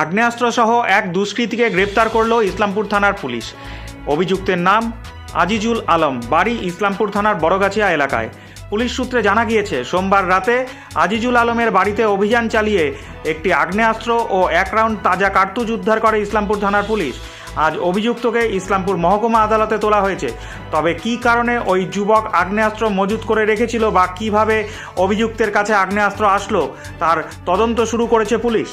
আগ্নেয়াস্ত্রসহ এক দুষ্কৃতীকে গ্রেপ্তার করল ইসলামপুর থানার পুলিশ। অভিযুক্তের নাম আজিজুল আলম, বাড়ি ইসলামপুর থানার বড়গাছিয়া এলাকায়। পুলিশ সূত্রে জানা গিয়েছে, সোমবার রাতে আজিজুল আলমের বাড়িতে অভিযান চালিয়ে একটি আগ্নেয়াস্ত্র ও এক রাউন্ড তাজা কার্তুজ উদ্ধার করে ইসলামপুর থানার পুলিশ। আজ অভিযুক্তকে ইসলামপুর মহকুমা আদালতে তোলা হয়েছে। তবে কী কারণে ওই যুবক আগ্নেয়াস্ত্র মজুত করে রেখেছিল বা কীভাবে অভিযুক্তের কাছে আগ্নেয়াস্ত্র আসলো, তার তদন্ত শুরু করেছে পুলিশ।